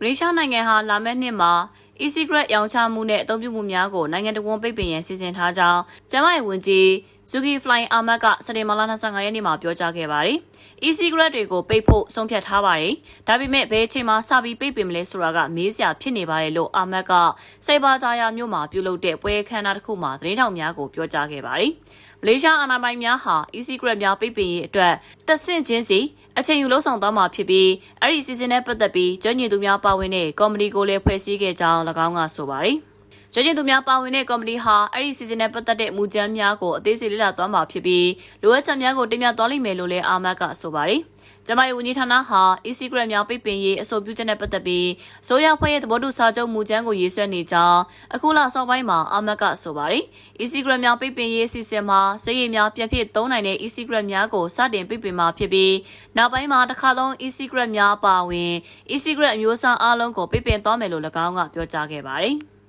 မလေးရှားနိုင်ငံဟာလာမယ့်နှစ်မှာ e-cigarette ရောင်းချမှုနဲ့အသုံးပြုမှုများကိုနိုင်ငံတော်ဝန်ပိတ်ပင်ရန်စီစဉ်ထားကြောင်းကျန်းမာရေးဝန်ကြီး Zuki Flying Ahmad ကစနေမလာ25ရက်နေ့မှာပြောကြားခဲ့ပါတယ်။ e-cigarette တွေကိုပိတ်ဖို့ဆုံးဖြတ်ထားပါတယ်။ဒါပေမဲ့ဘယ်အချိန်မှစပြီးပိတ်ပင်မလဲဆိုတာကမေးစရာဖြစ်နေပါတယ်လို့ Ahmad ကစိတ်ပါကြရာမြို့မှာပြုလုပ်တဲ့ပွဲအခမ်းအနားတစ်ခုမှာသတင်းထောက်များကိုပြောကြားခဲ့ပါတယ်။မလေးရှားအာဏာပိုင်များဟာ e-cigarette များပိတ်ပင်ရေးအတွက်တက်ဆင့်ချင်းစီအချိန်ယူလှုံ့ဆော်သွားမှာဖြစ်ပြီးအဲ့ဒီစီစဉ်နဲ့ပတ်သက်ပြီးကျွမ်းကျင်သူများပါဝင်တဲ့ကော်မတီကိုလည်းဖွဲ့စည်းခဲ့ကြောင်း၎င်းကဆိုပါတယ်။ ကျွမ်းကျင်သူများပါဝင်တဲ့ကော်မတီဟာအဲ့ဒီစီစဉ်နဲ့ပတ်သက်တဲ့မူကြမ်းများကိုအသေးစိတ်လေ့လာသွားမှာဖြစ်ပြီးလိုအပ်ချက်များကိုတင်ပြသွားလိမ့်မယ်လို့လည်းအာမတ်ကဆိုပါတယ်။ကျမရဲ့ဝန်ကြီးဌာနဟာ e-secret များပိတ်ပင်ရေးအဆိုပြုချက်နဲ့ပတ်သက်ပြီးဆိုရဖွဲ့ရဲ့သဘောတူစာချုပ်မူကြမ်းကိုရေးဆွဲနေကြောင်းအခုလစောပိုင်းမှာအာမတ်ကဆိုပါတယ်။ e-secret များပိတ်ပင်ရေးအစီအစဉ်မှာစရိတ်များပြန်ဖြစ်သုံးနိုင်တဲ့ e-secret များကိုစတင်ပိတ်ပင်မှာဖြစ်ပြီးနောက်ပိုင်းမှာတစ်ခါလုံး e-secret များအပါအဝင် e-secret အမျိုးအစားအလုံးကိုပိတ်ပင်သွားမယ်လို့၎င်းကပြောကြားခဲ့ပါတယ်။